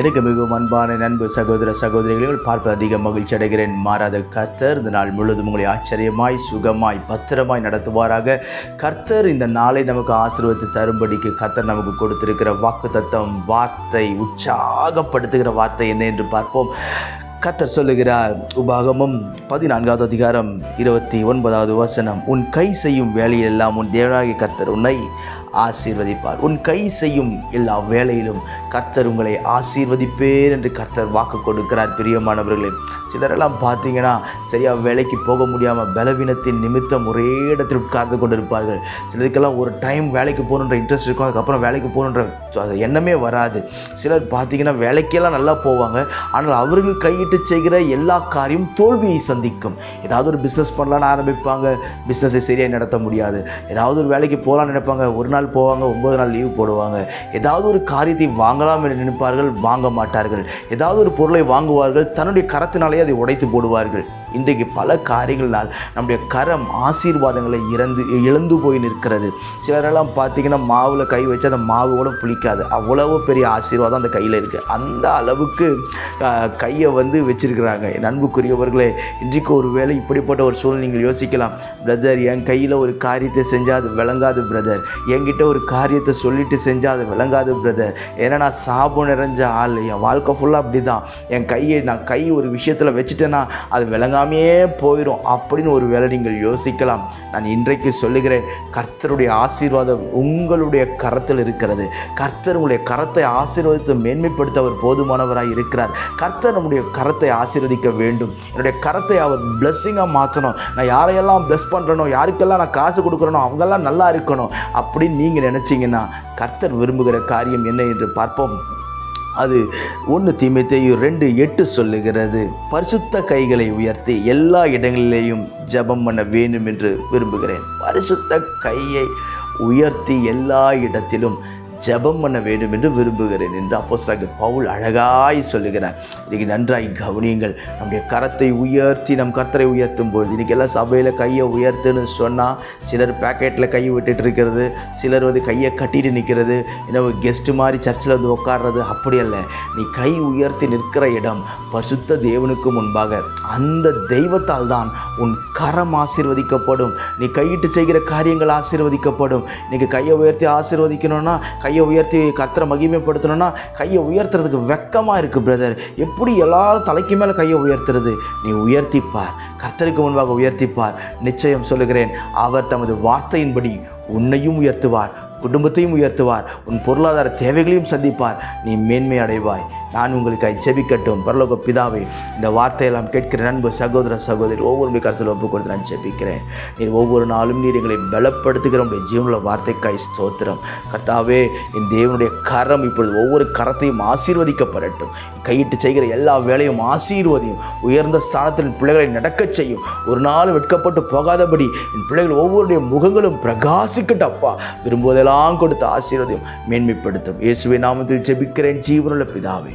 எனக்கு மிகவும் அன்பான நண்பு சகோதர சகோதரிகள் பார்ப்பது அதிக மகிழ்ச்சி அடைகிறேன். மாறாத கர்த்தர் இந்த நாள் முழுவதும் உங்களை ஆச்சரியமாய் சுகமாய் பத்திரமாய் நடத்துவாராக. கர்த்தர் இந்த நாளை நமக்கு ஆசீர்வத்து தரும்படிக்கு கர்த்தர் நமக்கு கொடுத்திருக்கிற வாக்கு தத்தம் வார்த்தை உற்சாகப்படுத்துகிற வார்த்தை என்ன என்று பார்ப்போம். கர்த்தர் சொல்லுகிறார் உபாகமும் பதினான்காவது அதிகாரம் இருபத்தி ஒன்பதாவது வசனம் உன் கை செய்யும் வேலையெல்லாம் உன் தேவனாகிய கர்த்தர் உன்னை ஆசீர்வதிப்பார். உன் கை செய்யும் எல்லா வேலையிலும் கர்த்தர் உங்களை ஆசீர்வதிப்பேர் என்று கர்த்தர் வாக்கு கொடுக்கிறார் பிரியமானவர்களே. சிலரெல்லாம் பார்த்தீங்கன்னா சரியாக வேலைக்கு போக முடியாமல் பலவீனத்தின் நிமித்தம் ஒரே இடத்தில் உட்கார்ந்து கொண்டிருப்பார்கள். சிலருக்கெல்லாம் ஒரு டைம் வேலைக்கு போகணுன்ற இன்ட்ரெஸ்ட் இருக்கும் அதுக்கப்புறம் வேலைக்கு போகணுன்ற அது எண்ணமே வராது. சிலர் பார்த்தீங்கன்னா வேலைக்கெல்லாம் நல்லா போவாங்க. ஆனால் அவர்கள் கையிட்டு செய்கிற எல்லா காரியம் தோல்வியை சந்திக்கும். ஏதாவது ஒரு பிஸ்னஸ் பண்ணலான்னு ஆரம்பிப்பாங்க பிஸ்னஸை சரியாக நடத்த முடியாது. ஏதாவது ஒரு வேலைக்கு போகலான்னு நினைப்பாங்க ஒரு நாள் போவாங்க ஒன்பது நாள் லீவ் போடுவாங்க. ஏதாவது ஒரு காரியத்தை வாங்கலாம் என்று நினைப்பார்கள் வாங்க மாட்டார்கள். ஏதாவது ஒரு பொருளை வாங்குவார்கள் தன்னுடைய கரத்தினாலே அதை உடைத்து போடுவார்கள். இன்றைக்கு பல காரியங்களால் நம்முடைய கரம் ஆசீர்வாதங்களை இறந்து இழந்து போய் நிற்கிறது. சிலரெல்லாம் பார்த்தீங்கன்னா மாவில் கை வச்சு அந்த மாவு கூட புளிக்காது. அவ்வளவு பெரிய ஆசீர்வாதம் அந்த கையில் இருக்குது அந்த அளவுக்கு கையை வந்து வச்சிருக்கிறாங்க. என் அன்புக்குரியவர்களே இன்றைக்கு ஒரு வேளை இப்படிப்பட்ட ஒரு சூழ்நிலை நீங்கள் யோசிக்கலாம். பிரதர் என் கையில் ஒரு காரியத்தை செஞ்சால் அது விளங்காது பிரதர் என்கிட்ட ஒரு காரியத்தை சொல்லிட்டு செஞ்சால் அது விளங்காது பிரதர் ஏன்னா நான் சாபம் நிறைஞ்ச ஆள். என் வாழ்க்கை ஃபுல்லாக அப்படி தான் என் கையை நான் கை ஒரு விஷயத்தில் வச்சுட்டேன்னா அது இல்லாமையே போயிடும் அப்படின்னு ஒரு வேலை நீங்கள் யோசிக்கலாம். நான் இன்றைக்கு சொல்லுகிறேன் கர்த்தருடைய ஆசீர்வாதம் உங்களுடைய கரத்தில் இருக்கிறது. கர்த்தர் உங்களுடைய கரத்தை ஆசீர்வதித்து மேன்மைப்படுத்த அவர் போதுமானவராக இருக்கிறார். கர்த்தர் நம்முடைய கரத்தை ஆசீர்வதிக்க வேண்டும். என்னுடைய கரத்தை அவர் பிளஸ்ஸிங்காக மாற்றணும். நான் யாரையெல்லாம் பிளஸ் பண்ணுறனோ யாருக்கெல்லாம் நான் காசு கொடுக்குறனோ அவங்கெல்லாம் நல்லா இருக்கணும் அப்படின்னு நீங்கள் நினச்சிங்கன்னா கர்த்தர் விரும்புகிற காரியம் என்ன என்று பார்ப்போம். அது ஒன்று தீமைத்தையும் ரெண்டு எட்டு சொல்லுகிறது. பரிசுத்த கைகளை உயர்த்தி எல்லா இடங்களிலேயும் ஜெபம் பண்ண வேண்டும் என்று விரும்புகிறேன். பரிசுத்த கையை உயர்த்தி எல்லா இடத்திலும் ஜெபம் பண்ண வேண்டும் என்று விரும்புகிறேன் என்று அப்போஸ்தலனாகிய பவுல் அழகாய் சொல்லுகிறார். இன்றைக்கு நன்றாய் கவனியுங்கள். நம்முடைய கரத்தை உயர்த்தி நம் கர்த்தரை உயர்த்தும் பொழுது இன்றைக்கி எல்லாம் சபையில் கையை உயர்த்துன்னு சொன்னால் சிலர் பேக்கெட்டில் கையை விட்டுட்டு இருக்கிறது சிலர் வந்து கையை கட்டிட்டு நிற்கிறது என்ன கெஸ்ட்டு மாதிரி சர்ச்சில் வந்து உட்கார்றது அப்படி அல்ல. நீ கை உயர்த்தி நிற்கிற இடம் பரிசுத்த தேவனுக்கு முன்பாக. அந்த தெய்வத்தால் தான் உன் கரம் ஆசீர்வதிக்கப்படும். நீ கையிட்டு செய்கிற காரியங்கள் ஆசீர்வதிக்கப்படும். இன்றைக்கி கையை உயர்த்தி ஆசீர்வதிக்கணும்னா கையை உயர்த்தி கத்தரை மகிமைப்படுத்தணும்னா கையை உயர்த்துறதுக்கு வெக்கமாக இருக்குது பிரதர் எப்படி எல்லாரும் தலைக்கு மேலே கையை உயர்த்துறது? நீ உயர்த்திப்பார். கர்த்தருக்கு முன்பாக உயர்த்திப்பார். நிச்சயம் சொல்லுகிறேன் அவர் தமது வார்த்தையின்படி உன்னையும் உயர்த்துவார் குடும்பத்தையும் உயர்த்துவார் உன் பொருளாதார தேவைகளையும் சந்திப்பார். நீ மேன்மை அடைவாய். நான் உங்களுக்காக ஜெபிக்கட்டும். பரலோக பிதாவை இந்த வார்த்தையெல்லாம் கேட்கிற நண்பு சகோதர சகோதரி ஒவ்வொரு கருத்தில் ஒப்பு கொடுத்து நான் ஜெபிக்கிறேன். நீர் ஒவ்வொரு நாளும் நீர் எங்களை பலப்படுத்துகிற உடைய ஜீவனுள்ள வார்த்தைக்காய் ஸ்தோத்திரம். கர்த்தாவே என் தேவனுடைய கரம் இப்பொழுது ஒவ்வொரு கரத்தையும் ஆசீர்வதிக்கப்படட்டும். கையிட்டு செய்கிற எல்லா வேலையும் ஆசீர்வதியும். உயர்ந்த ஸ்தானத்தில் பிள்ளைகளை நடக்கச் செய்யும். ஒரு நாள் வெட்கப்பட்டு போகாதபடி என் பிள்ளைகள் ஒவ்வொருடைய முகங்களும் பிரகாசிக்கட்டும் அப்பா. விரும்புவதெல்லாம் கொடுத்து ஆசீர்வதியும் மேன்மைப்படுத்தும். இயேசுவை நாமத்தில் ஜெபிக்கிறேன் ஜீவனுள்ள பிதாவே.